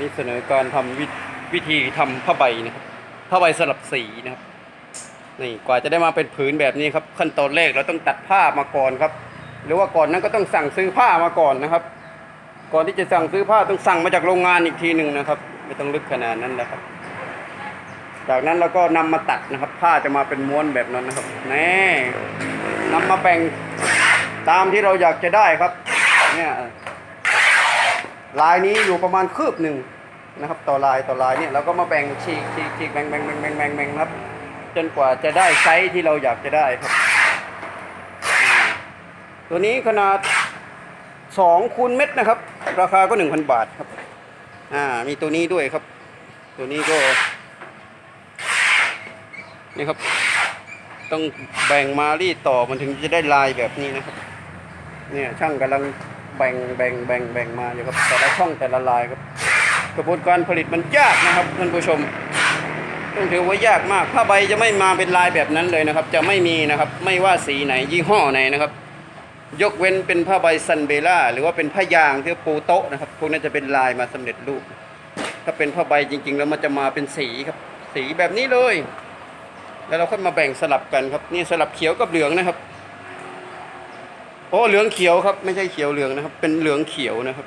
นี่เสนอการทำวิวิธีทำผ้าใบนะครับผ้าใบสลับสีนะครับนี่กว่าจะได้มาเป็นผืนแบบนี้ครับขั้นตอนแรกเราต้องตัดผ้ามาก่อนครับ หรือว่าก่อนนั้นก็ต้องสั่งซื้อผ้ามาก่อนนะครับ ก่อนที่จะสั่งซื้อผ้าต้องสั่งมาจากโรงงานอีกทีหนึ่งนะครับ ไม่ต้องลึกขนาดนั้นนะครับ จากนั้นเราก็นำมาตัดนะครับ ผ้าจะมาเป็นม้วนแบบนั้นนะครับแน่นำมาแบ่งตามที่เราอยากจะได้ครับ เนี่ย ลายนี้อยู่ประมาณคืบหนึ่งนะครับ ต่อลายต่อลายเนี่ยเราก็มาแบ่งฉีกฉีกฉีกแบ่งแบ่งแบ่งแบ่งแบ่งแบ่งครับ จนกว่าจะได้ไซส์ที่เราอยากจะได้ครับ ตัวนี้ขนาดสองคูณเม็ดนะครับ ราคาก็หนึ่งพันบาทครับ อ่ามีตัวนี้ด้วยครับ ตัวนี้ก็นี่ครับ ต้องแบ่งมารีดต่อมันถึงจะได้ลายแบบนี้นะครับ เนี่ยช่างกำลัง แบ่งแบ่งแบ่งแบ่งมาอยู่ครับแต่ละช่องแต่ละลายครับ กระบวนการผลิตมันยากนะครับท่านผู้ชมต้องถือว่ายากมากผ้าใบจะไม่มาเป็นลายแบบนั้นเลยนะครับ จะไม่มีนะครับไม่ว่าสีไหนยี่ห้อไหนนะครับ ยกเว้นเป็นผ้าใบซันเบล่าหรือว่าเป็นผ้ายางที่ปูโต๊ะนะครับพวกนั้นจะเป็นลายมาสำเร็จรูป ถ้าเป็นผ้าใบจริง ๆ แล้วมันจะมาเป็นสีครับ สีแบบนี้เลย แล้วเราค่อยมาแบ่งสลับกันครับนี่สลับเขียวกับเหลืองนะครับ โอ้เหลืองเขียวครับ ไม่ใช่เขียวเหลืองนะครับ เป็นเหลืองเขียวนะครับ